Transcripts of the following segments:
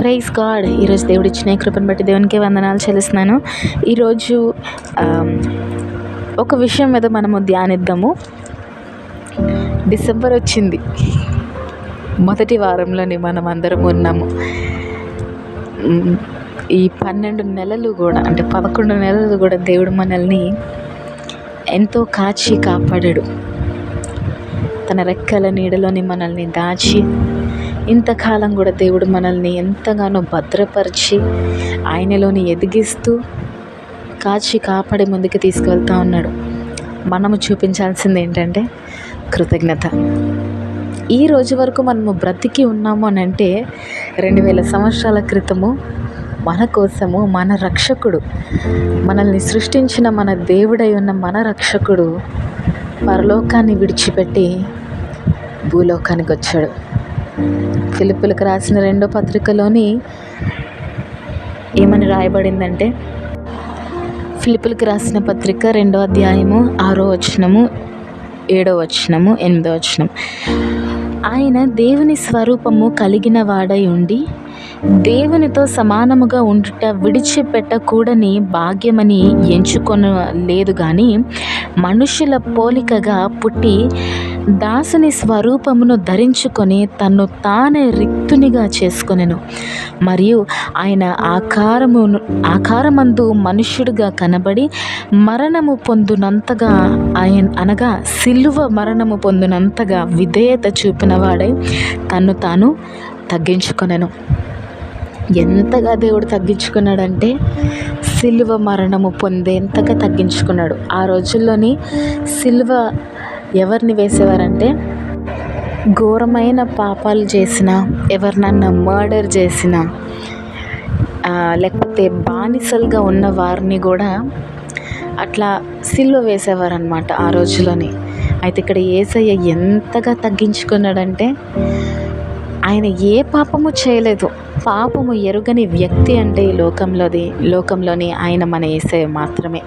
Praise God. ఈరోజు దేవుడు ఇచ్చిన కృపను బట్టి దేవునికి వందనాలు చెల్లిస్తున్నాను. ఈరోజు ఒక విషయం మీద మనము ధ్యానిద్దాము. డిసెంబర్ వచ్చింది. మొదటి వారంలోనే మనం అందరం ఉన్నాము. ఈ పన్నెండు నెలలు కూడా అంటే పదకొండు నెలలు కూడా దేవుడు మనల్ని ఎంతో కాచి కాపాడాడు. తన రెక్కల నీడలోని మనల్ని దాచి ఇంతకాలం కూడా దేవుడు మనల్ని ఎంతగానో భద్రపరిచి ఆయనలోని ఎదిగిస్తూ కాచి కాపాడి ముందుకు తీసుకువెళ్తూ ఉన్నాడు. మనము చూపించాల్సింది ఏంటంటే కృతజ్ఞత. ఈ రోజు వరకు మనము బ్రతికి ఉన్నాము అని అంటే రెండు వేల సంవత్సరాల క్రితము మన కోసము మన రక్షకుడు మనల్ని సృష్టించిన మన దేవుడై ఉన్న మన రక్షకుడు పరలోకాన్ని విడిచిపెట్టి భూలోకానికి వచ్చాడు. ఫిలిప్పులకు రాసిన రెండో పత్రికలోని ఏమని రాయబడిందంటే ఫిలిప్పులకు రాసిన పత్రిక రెండో అధ్యాయము ఆరో వచనము ఏడో వచనము ఎనిమిదో వచనం ఆయన దేవుని స్వరూపము కలిగిన వాడై ఉండి దేవునితో సమానముగా ఉండుట విడిచిపెట్టకూడని భాగ్యమని ఎంచుకొన లేదు కానీ మనుషుల పోలికగా పుట్టి దాసుని స్వరూపమును ధరించుకొని తన్ను తానే రిక్తునిగా చేసుకొనెను. మరియు ఆయన ఆకారము ఆకారమందు మనుష్యుడిగా కనబడి మరణము పొందునంతగా ఆయన అనగా సిలువ మరణము పొందినంతగా విధేయత చూపినవాడై తన్ను తాను తగ్గించుకొనెను. ఎంతగా దేవుడు తగ్గించుకున్నాడంటే సిలువ మరణము పొందేంతగా తగ్గించుకున్నాడు. ఆ రోజుల్లోని సిల్వ ఎవరిని వేసేవారంటే ఘోరమైన పాపాలు చేసిన ఎవరినన్నా మర్డర్ చేసిన లేకపోతే బానిసలుగా ఉన్న వారిని కూడా అట్లా సిల్వ వేసేవారనమాట ఆ రోజులని. అయితే ఇక్కడ ఏసయ్య ఎంతగా తగ్గించుకున్నాడంటే ఆయన ఏ పాపము చేయలేదు. పాపము ఎరుగని వ్యక్తి అంటే ఈ లోకంలోది లోకంలోని ఆయన మన ఏసయ్య మాత్రమే.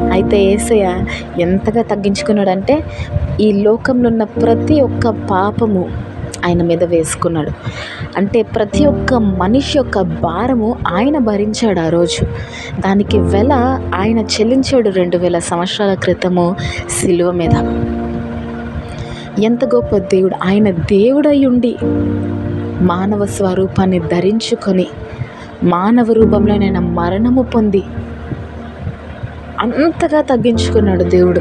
అయితే ఏసయ్య ఎంతగా తగ్గించుకున్నాడంటే ఈ లోకంలో ఉన్న ప్రతి ఒక్క పాపము ఆయన మీద వేసుకున్నాడు. అంటే ప్రతి ఒక్క మనిషి యొక్క భారము ఆయన భరించాడు ఆ రోజు. దానికి వెల ఆయన చెల్లించాడు రెండు వేల సంవత్సరాల క్రితము సిలువ మీద. ఎంత గొప్ప దేవుడు! ఆయన దేవుడై ఉండి మానవ స్వరూపాన్ని ధరించుకొని మానవ రూపంలోనైనా మరణము పొంది అంతగా తగ్గించుకున్నాడు దేవుడు.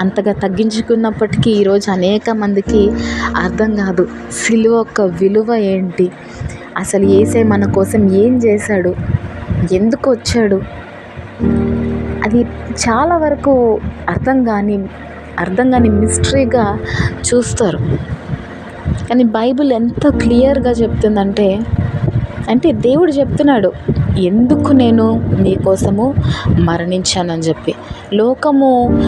అంతగా తగ్గించుకున్నప్పటికీ ఈరోజు అనేక మందికి అర్థం కాదు సిలువ యొక్క విలువ ఏంటి? అసలు ఏసే మన కోసం ఏం చేశాడు? ఎందుకు వచ్చాడు? అది చాలా వరకు అర్థం కాని అర్థం కాని మిస్టరీగా చూస్తారు. కానీ బైబిల్ ఎంత క్లియర్గా చెప్తుందంటే అంటే దేవుడు చెప్తున్నాడు ఎందుకు నేను నీకోసము మరణించానని చెప్పి. లోకము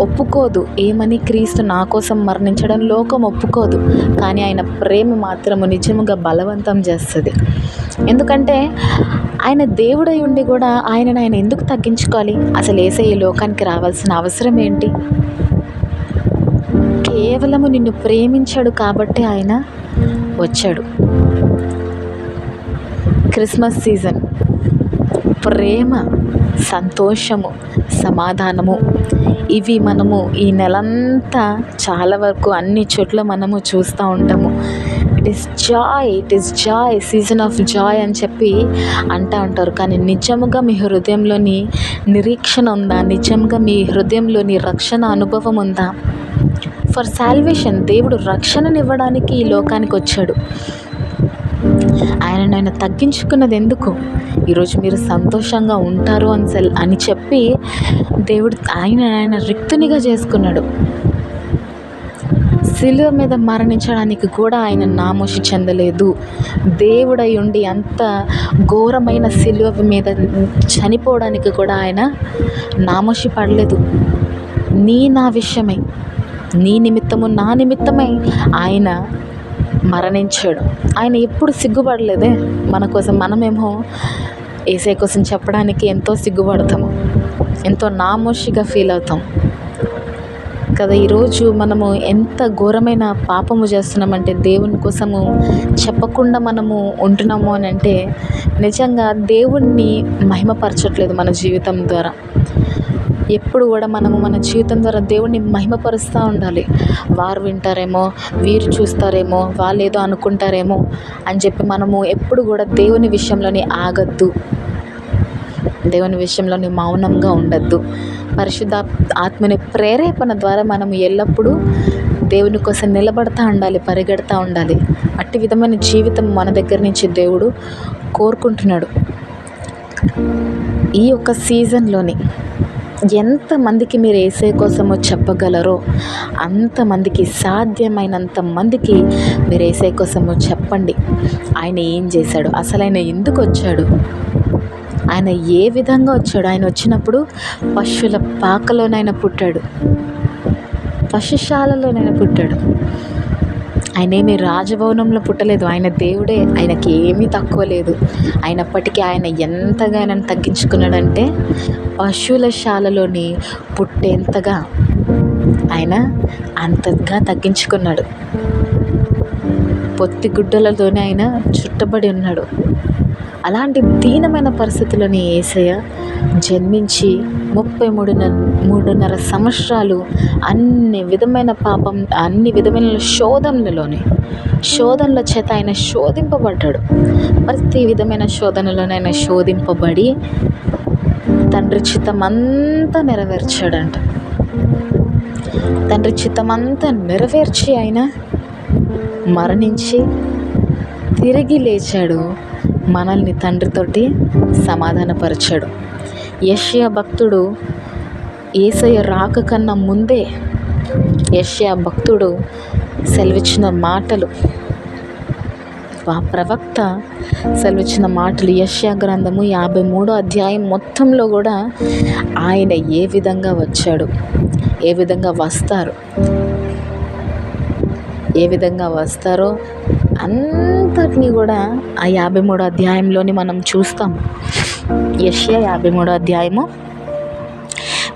ఒప్పుకోదు. ఏమని క్రీస్తు నా కోసం మరణించడం లోకం ఒప్పుకోదు. కానీ ఆయన ప్రేమ మాత్రము నిజముగా బలవంతం చేస్తుంది. ఎందుకంటే ఆయన దేవుడై ఉండి కూడా ఆయనను ఆయన ఎందుకు తగ్గించుకోవాలి? అసలు వేసే ఈ లోకానికి రావాల్సిన అవసరం ఏంటి? కేవలము నిన్ను ప్రేమించాడు కాబట్టి ఆయన వచ్చాడు. Christmas season. ప్రేమ సంతోషము సమాధానము. ఇవి మనము ఈ నెలంతా చాలా వరకు అన్ని చోట్ల మనము చూస్తూ ఉంటాము. It is joy it is joy season of joy అని చెప్పి అంటూ ఉంటారు. కానీ నిజముగా మీ హృదయంలోని నిరీక్షణ ఉందా? నిజంగా మీ హృదయంలోని రక్షణ అనుభవం ఉందా? ఫర్ సాల్వేషన్ దేవుడు రక్షణనివ్వడానికి ఈ లోకానికి వచ్చాడు. నన్ను ఆయన తగ్గించుకున్నది ఎందుకు? ఈరోజు మీరు సంతోషంగా ఉంటారు అని సెల్ అని చెప్పి దేవుడు ఆయన ఆయన రిక్తునిగా చేసుకున్నాడు. శిలువ మీద మరణించడానికి కూడా ఆయన నామోషి చెందలేదు. దేవుడై ఉండి అంత ఘోరమైన శిలువ మీద చనిపోవడానికి కూడా ఆయన నామోషి పడలేదు. నీ నా విషయమై నీ నిమిత్తము నా నిమిత్తమై ఆయన మరణించాడు. ఆయన ఎప్పుడు సిగ్గుపడలేదే? మన కోసం మనమేమో ఏసే కోసం చెప్పడానికి ఎంతో సిగ్గుపడతాము. ఎంతో నామోషిగా ఫీల్ అవుతాం. కదా ఈరోజు మనము ఎంత ఘోరమైన పాపము చేస్తున్నామంటే దేవుని కోసము చెప్పకుండా మనము ఉంటున్నాము అని అంటే నిజంగా దేవుణ్ణి మహిమపరచట్లేదు మన జీవితం ద్వారా. ఎప్పుడు కూడా మనము మన జీవితం ద్వారా దేవుణ్ణి మహిమపరుస్తూ ఉండాలి. వారు వింటారేమో వీరు చూస్తారేమో వాళ్ళు ఏదో అనుకుంటారేమో అని చెప్పి మనము ఎప్పుడు కూడా దేవుని విషయంలోని ఆగద్దు. దేవుని విషయంలోని మౌనంగా ఉండద్దు. పరిశుద్ధ ఆత్మని ప్రేరేపణ ద్వారా మనం ఎల్లప్పుడూ దేవుని కోసం నిలబడతా ఉండాలి పరిగెడతా ఉండాలి. అట్టి విధమైన జీవితం మన దగ్గర నుంచి దేవుడు కోరుకుంటున్నాడు. ఈ యొక్క సీజన్లోని ఎంతమందికి మీరు ఏసే కోసమో చెప్పగలరో అంతమందికి సాధ్యమైనంత మందికి మీరు ఏసే కోసమో చెప్పండి. ఆయన ఏం చేశాడు? అసలు ఆయన ఎందుకు వచ్చాడు? ఆయన ఏ విధంగా వచ్చాడు? ఆయన వచ్చినప్పుడు పశువుల పాకలోనైనా పుట్టాడు. పశుశాలలోనైనా పుట్టాడు. ఆయన ఏమి రాజభవనంలో పుట్టలేదు. ఆయన దేవుడే. ఆయనకి ఏమీ తక్కువ లేదు. అయినప్పటికీ ఆయన ఎంతగా ఆయనను తగ్గించుకున్నాడంటే పశువుల శాలలోని పుట్టేంతగా ఆయన అంతగా తగ్గించుకున్నాడు. పొత్తి గుడ్డలతోనే ఆయన చుట్టబడి ఉన్నాడు. అలాంటి దీనమైన పరిస్థితుల్లోని ఏసయ్య జన్మించి ముప్పై మూడున్నర మూడున్నర సంవత్సరాలు అన్ని విధమైన పాపం అన్ని విధమైన శోధనలలోనే శోధనల చేత ఆయన శోధింపబడ్డాడు. ప్రతి విధమైన శోధనలోనే ఆయన శోధింపబడి తండ్రి చిత్తం అంతా నెరవేర్చాడంట. తండ్రి చిత్తం అంతా నెరవేర్చి ఆయన మరణించి తిరిగి లేచాడు. మనల్ని తండ్రితోటి సమాధానపరిచాడు. యష్యా భక్తుడు ఏసయ్య రాక కన్నా ముందే యష్యా భక్తుడు సెలవిచ్చిన మాటలు. ఆ ప్రవక్త సెలవిచ్చిన మాటలు యష్యా గ్రంథము యాభై మూడో అధ్యాయం మొత్తంలో కూడా ఆయన ఏ విధంగా వచ్చాడు? ఏ విధంగా వస్తారు? ఏ విధంగా వస్తారో అంతటినీ కూడా ఆ యాభై మూడో అధ్యాయంలోని మనం చూస్తాం యష్యా యాభై మూడో అధ్యాయము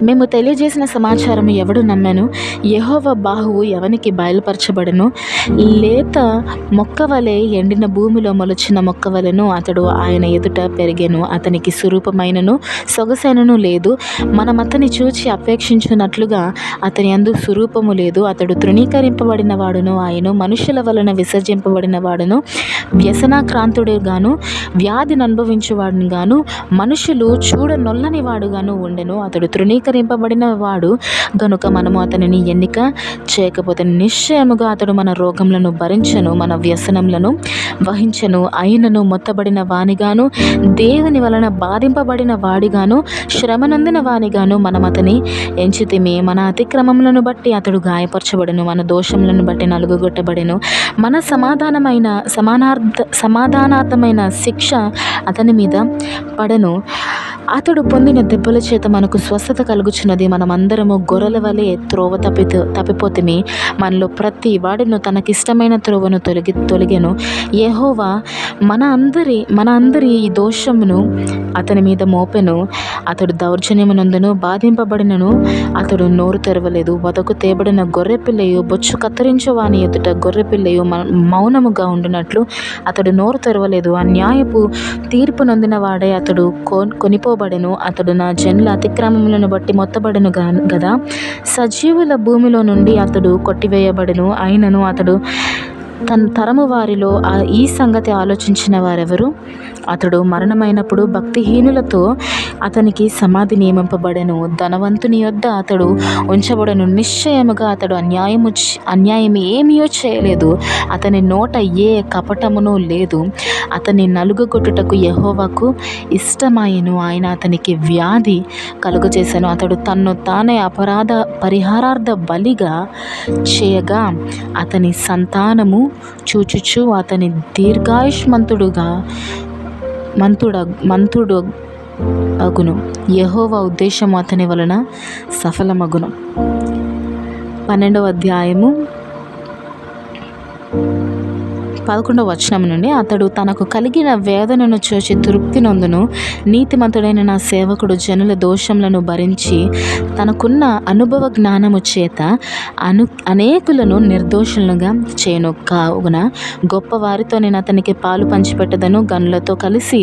మేము తెలియజేసిన సమాచారం ఎవడు నమ్మాను? యహోవ బాహువు ఎవనికి బయలుపరచబడను? లేత మొక్క వలె ఎండిన భూమిలో మొలచిన మొక్క వలెను అతడు ఆయన ఎదుట పెరిగెను అతనికి స్వరూపమైనను సొగసైనను లేదు. మనం అతని చూచి అపేక్షించినట్లుగా అతని అందు స్వరూపము లేదు. అతడు తృణీకరింపబడిన వాడును ఆయన మనుషుల వలన విసర్జింపబడిన వాడును వ్యసనాక్రాంతుడుగాను వ్యాధిని అనుభవించేవాడును గాను మనుషులు చూడనొల్లని వాడుగాను ఉండెను. అతడు తృణీక తృణీకరింపబడిన వాడు. గనుక మనము అతనిని ఎన్నిక చేయకపోతే నిశ్చయముగా అతడు మన రోగములను భరించను మన వ్యసనములను వహించను. అయినను మొత్తబడిన వానిగాను దేవుని వలన బాధింపబడిన వాడిగాను శ్రమనందిన వానిగాను మనం అతని ఎంచితిమి. మన అతిక్రమములను బట్టి అతడు గాయపరచబడను మన దోషములను బట్టి నలుగుగొట్టబడెను. మన సమాధానమైన సమానార్థ సమాధానార్థమైన శిక్ష అతని మీద పడను. అతడు పొందిన దెబ్బల చేత మనకు స్వస్థత కలుగుచున్నది. మనమందరము గొర్రెల వలె త్రోవ తప్పి తప్పిపోతిమి. మనలో ప్రతి వాడును తనకిష్టమైన త్రోవను తొలగి తొలగెను. యహోవా మన అందరి మన అందరి ఈ దోషమును అతని మీద మోపెను అతడు దౌర్జన్యమునందును బాధింపబడినను అతడు నోరు తెరవలేదు వదకు తేబడిన గొర్రె పిల్లయు బొచ్చు కత్తిరించవాని ఎదుట గొర్రెపిల్లయు మౌనముగా ఉండినట్లు అతడు నోరు తెరవలేదు. అన్యాయపు తీర్పు నొందిన వాడే అతడు కొనిపోబడెను. అతడు నా జన్ల అతిక్రమములను బట్టి మొత్తబడెను గదా? సజీవుల భూమిలో నుండి అతడు కొట్టివేయబడెను. అయినను అతడు తన తరము వారిలో ఈ సంగతి ఆలోచించిన వారెవరు? అతడు మరణమైనప్పుడు భక్తిహీనులతో అతనికి సమాధి నియమింపబడెను. ధనవంతుని యొద్ద అతడు ఉంచబడను. నిశ్చయముగా అతడు అన్యాయము అన్యాయం ఏమీయో చేయలేదు. అతని నోట ఏ కపటమును లేదు. అతని నలుగుగొట్టుటకు యహోవాకు ఇష్టమాయను. ఆయన అతనికి వ్యాధి కలుగజేశాను అతడు తన్ను తానే అపరాధ పరిహారార్థ బలిగా చేయగా అతని సంతానము చూచుచు అతని దీర్ఘాయుష్మంతుడుగా మంతుడ మంతుడు అగును. యహోవ ఉద్దేశం అతని వలన సఫలమగును. పన్నెండవ అధ్యాయము పదకొండవ వచనం నుండి అతడు తనకు కలిగిన వేదనను చూచి తృప్తి నొందును. నీతిమంతుడైన నా సేవకుడు జనుల దోషములను భరించి తనకున్న అనుభవ జ్ఞానము చేత అను అనేకులను నిర్దోషులుగా చేయను. కావున గొప్ప వారితో నేను అతనికి పాలు పంచిపెట్టదను. గనులతో కలిసి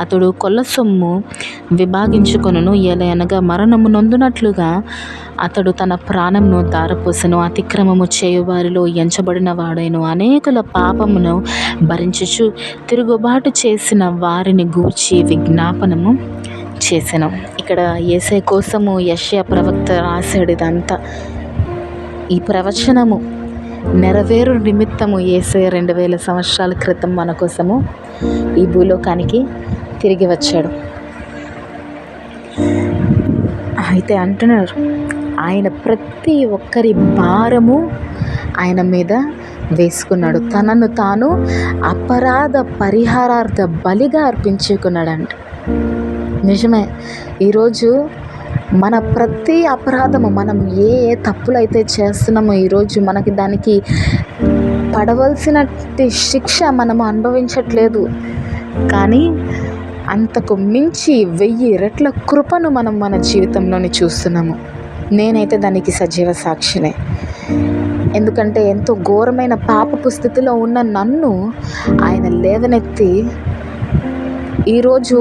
అతడు కొల్ల సొమ్ము విభాగించుకొనును. ఎలయనగా మరణము నొందునట్లుగా అతడు తన ప్రాణంను దారపోసెను అతిక్రమము చేయువారిలో ఎంచబడిన వాడైన. అనేకుల పాపమును భరించుచు తిరుగుబాటు చేసిన వారిని గూర్చి విజ్ఞాపనము చేసెను. ఇక్కడ ఏసై కోసము యశ్యా ప్రవక్త రాశాడు ఇదంతా. ఈ ప్రవచనము నెరవేరు నిమిత్తము ఏసై రెండు వేల సంవత్సరాల క్రితం మన కోసము ఈ భూలోకానికి తిరిగి వచ్చాడు. అయితే అంటున్నారు ఆయన ప్రతి ఒక్కరి భారము ఆయన మీద వేసుకున్నాడు. తనను తాను అపరాధ పరిహారార్థ బలిగా అర్పించుకున్నాడంట. నిజమే. ఈరోజు మన ప్రతి అపరాధము మనం ఏ ఏ తప్పులు అయితే చేస్తున్నామో ఈరోజు మనకి దానికి పడవలసిన శిక్ష మనము అనుభవించట్లేదు. కానీ అంతకు మించి వెయ్యి రెట్ల కృపను మనం మన జీవితంలోని చూస్తున్నాము. నేనైతే దానికి సజీవ సాక్షినే. ఎందుకంటే ఎంతో ఘోరమైన పాపపు స్థితిలో ఉన్న నన్ను ఆయన లేవనెత్తి ఈరోజు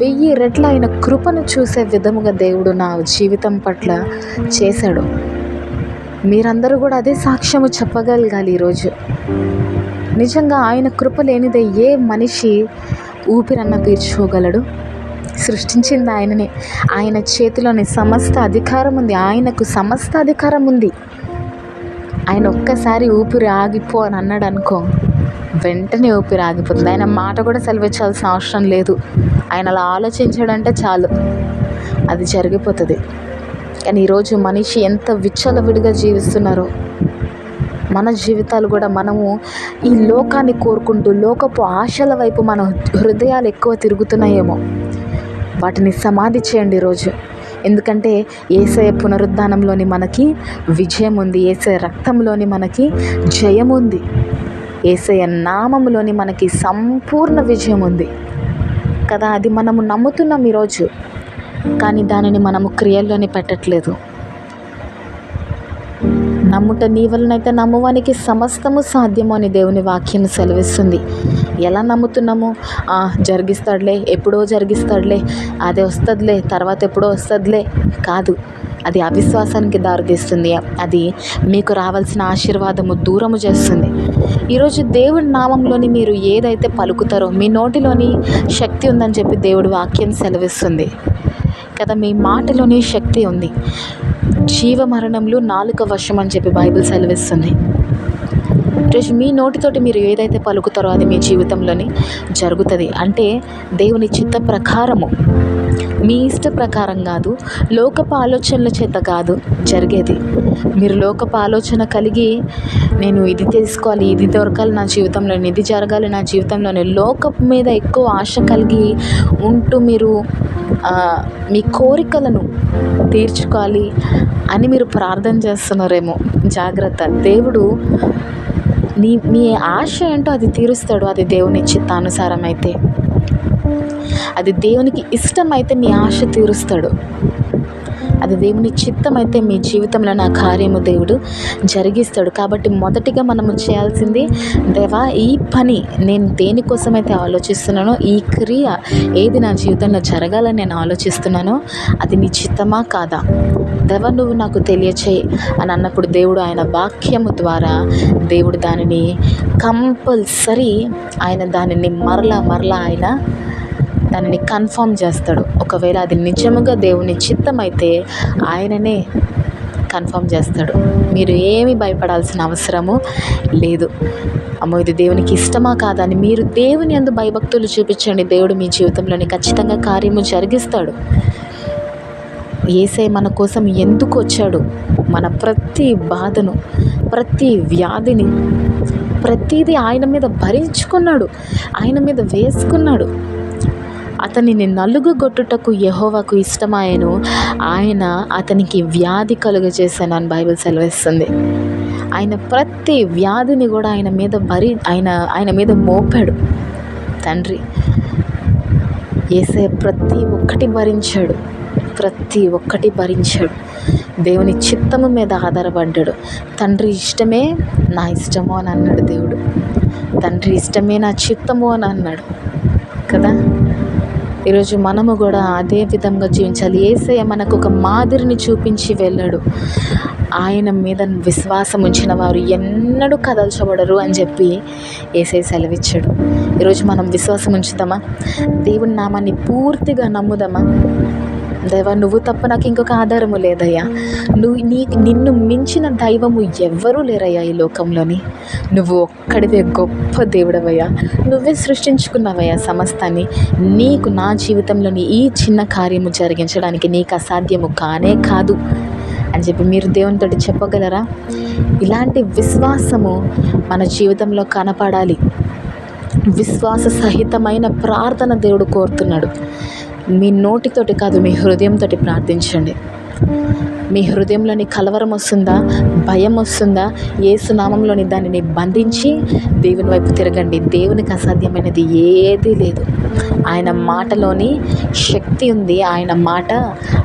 వెయ్యి రెట్ల ఆయన కృపను చూసే విధముగా దేవుడు నా జీవితం పట్ల చేశాడు. మీరందరూ కూడా అదే సాక్ష్యము చెప్పగలగాలి ఈరోజు. నిజంగా ఆయన కృప లేనిదే ఏ మనిషి ఊపిరన్న తీర్చుకోగలడు? సృష్టించింది ఆయననే. ఆయన చేతిలోని సమస్త అధికారం ఉంది. ఆయనకు సమస్త అధికారం ఉంది. ఆయన ఒక్కసారి ఊపిరి ఆగిపో అని అన్నాడు అనుకో వెంటనే ఊపిరి ఆగిపోతుంది. ఆయన మాట కూడా సెలవిచ్చాల్సిన అవసరం లేదు. ఆయన అలా ఆలోచించాడంటే చాలు. అది జరిగిపోతుంది. కానీ ఈరోజు మనిషి ఎంత విచ్చలవిడిగా జీవిస్తున్నారో మన జీవితాలు కూడా మనము ఈ లోకాన్ని కోరుకుంటూ లోకపు ఆశల వైపు మన హృదయాలు ఎక్కువ తిరుగుతున్నాయేమో. వాటిని సమాధి చేయండి ఈరోజు ఎందుకంటే ఏసే పునరుద్ధానంలోని మనకి విజయం ఉంది ఏసే రక్తంలోని మనకి జయం ఉంది ఏసయ నామములోని మనకి సంపూర్ణ విజయం ఉంది కదా అది మనము నమ్ముతున్నాం ఈరోజు. కానీ దానిని మనము క్రియల్లోనే పెట్టట్లేదు. నమ్ముట నీ వలనైతే నమ్మువానికి సమస్తము సాధ్యము అని దేవుని వాక్యం సెలవిస్తుంది. ఎలా నమ్ముతున్నాము? జరిగిస్తాడులే ఎప్పుడో జరిగిస్తాడులే అది వస్తుందిలే తర్వాత ఎప్పుడో వస్తుందిలే. కాదు అది అవిశ్వాసానికి దారితీస్తుంది. అది మీకు రావాల్సిన ఆశీర్వాదము దూరము చేస్తుంది. ఈరోజు దేవుడి నామంలోని మీరు ఏదైతే పలుకుతారో మీ నోటిలోని శక్తి ఉందని చెప్పి దేవుడి వాక్యం సెలవిస్తుంది. కదా మీ మాటలోని శక్తి ఉంది. జీవ మరణంలో నాలుక వశం అని చెప్పి బైబిల్ సెలవిస్తుంది. ఈరోజు మీ నోటితోటి మీరు ఏదైతే పలుకుతారో అది మీ జీవితంలోని జరుగుతుంది. అంటే దేవుని చిత్త ప్రకారము. మీ ఇష్ట ప్రకారం కాదు లోకపు ఆలోచనల చేత కాదు జరిగేది. మీరు లోకపు ఆలోచన కలిగి నేను ఇది తెలుసుకోవాలి ఇది దొరకాలి నా జీవితంలో ఇది జరగాలి నా జీవితంలోనే లోకపు మీద ఎక్కువ ఆశ కలిగి ఉంటూ మీరు మీ కోరికలను తీర్చుకోవాలి అని మీరు ప్రార్థన చేస్తున్నారేమో. జాగ్రత్త. దేవుడు నీ మీ ఆశ ఏంటో అది తీరుస్తాడు అది దేవుని చిత్తానుసారం అయితే అది దేవునికి ఇష్టమైతే నీ ఆశ తీరుస్తాడు. అది దేవుని చిత్తం అయితే మీ జీవితంలో నా కార్యము దేవుడు జరిగిస్తాడు. కాబట్టి మొదటిగా మనము చేయాల్సింది దేవా ఈ పని నేను దేనికోసమైతే ఆలోచిస్తున్నానో ఈ క్రియ ఏది నా జీవితంలో జరగాలని నేను ఆలోచిస్తున్నానో అది నీ చిత్తమా కాదా? దేవ నువ్వు నాకు తెలియచేయి అని అన్నప్పుడు దేవుడు ఆయన వాక్యము ద్వారా దేవుడు దానిని కంపల్సరీ ఆయన దానిని మరలా మరలా ఆయన దానిని కన్ఫర్మ్ చేస్తాడు. ఒకవేళ అది నిజముగా దేవుని చిత్తమైతే ఆయననే కన్ఫర్మ్ చేస్తాడు. మీరు ఏమి భయపడాల్సిన అవసరము లేదు. అమ్మో ఇది దేవునికి ఇష్టమా కాదని మీరు దేవుని అందు భయభక్తులు చూపించండి. దేవుడు మీ జీవితంలోని ఖచ్చితంగా కార్యము జరిగిస్తాడు. ఏసై మన కోసం ఎందుకు వచ్చాడు? మన ప్రతి బాధను ప్రతి వ్యాధిని ప్రతిదీ ఆయన మీద భరించుకున్నాడు. ఆయన మీద వేసుకున్నాడు. అతనిని నలుగుగొట్టుటకు యహోవాకు ఇష్టమాయను. ఆయన అతనికి వ్యాధి కలుగజేశాను అని బైబిల్ సెలవిస్తుంది. ఆయన ప్రతి వ్యాధిని కూడా ఆయన మీద భరి ఆయన ఆయన మీద మోపాడు. తండ్రి ఏసే ప్రతి ఒక్కటి భరించాడు. ప్రతి ఒక్కటి భరించాడు. దేవుని చిత్తము మీద ఆధారపడ్డాడు. తండ్రి ఇష్టమే నా ఇష్టము అని అన్నాడు దేవుడు. తండ్రి ఇష్టమే నా చిత్తము అని అన్నాడు. కదా? ఈరోజు మనము కూడా అదే విధంగా జీవించాలి. ఏసయ్య మనకు ఒక మాదిరిని చూపించి వెళ్ళాడు. ఆయన మీద విశ్వాసం ఉంచిన వారు ఎన్నడూ కదల్చబడరు అని చెప్పి ఏసై సెలవిచ్చాడు. ఈరోజు మనం విశ్వాసం ఉంచుదామా? దేవుని నామాన్ని పూర్తిగా నమ్ముదామా? దేవా నువ్వు తప్ప నాకు ఇంకొక ఆధారము లేదయ్యా. నువ్వు నీ నిన్ను మించిన దైవము ఎవ్వరూ లేరయ్యా ఈ లోకంలోని. నువ్వు ఒక్కడివే గొప్ప దేవుడవయ్యా. నువ్వే సృష్టించుకున్నావయ్యా సమస్తాన్ని. నీకు నా జీవితంలోని ఈ చిన్న కార్యము జరిగించడానికి నీకు అసాధ్యము కానే కాదు. అని చెప్పి మీరు దేవునితో చెప్పగలరా? ఇలాంటి విశ్వాసము మన జీవితంలో కనపడాలి. విశ్వాస సహితమైన ప్రార్థన దేవుడు కోరుతున్నాడు. మీ నోటితోటి కాదు మీ హృదయంతోటి ప్రార్థించండి. మీ హృదయంలోని కలవరం వస్తుందా భయం వస్తుందా? ఏసునామంలోని దానిని బంధించి దేవుని వైపు తిరగండి. దేవునికి అసాధ్యమైనది ఏదీ లేదు. ఆయన మాటలోని శక్తి ఉంది. ఆయన మాట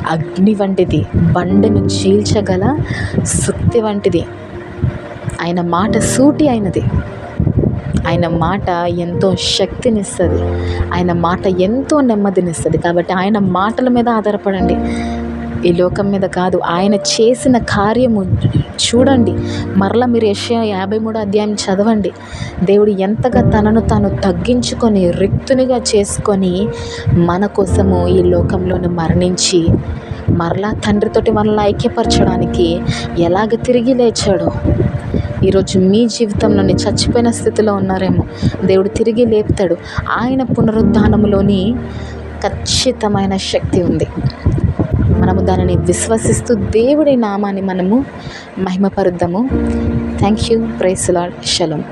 అగ్ని వంటిది. బండను చీల్చగల శక్తి వంటిది. ఆయన మాట సూటి అయినది. ఆయన మాట ఎంతో శక్తినిస్తుంది. ఆయన మాట ఎంతో నెమ్మదినిస్తుంది. కాబట్టి ఆయన మాటల మీద ఆధారపడండి. ఈ లోకం మీద కాదు ఆయన చేసిన కార్యము చూడండి. మరలా మీరు యెషయా యాభై మూడో అధ్యాయం చదవండి. దేవుడు ఎంతగా తనను తాను తగ్గించుకొని రిక్తునిగా చేసుకొని మన కోసము ఈ లోకంలోని మరణించి మరలా తండ్రితోటి మనల్ని ఐక్యపరచడానికి ఎలాగ తిరిగి లేచాడో? ఈరోజు మీ జీవితంలోని చచ్చిపోయిన స్థితిలో ఉన్నారేమో. దేవుడు తిరిగి లేపుతాడు. ఆయన పునరుద్ధానములోని ఖచ్చితమైన శక్తి ఉంది. మనము దానిని విశ్వసిస్తూ దేవుడి నామాన్ని మనము మహిమపరుద్దాము. Thank you praise Lord shalom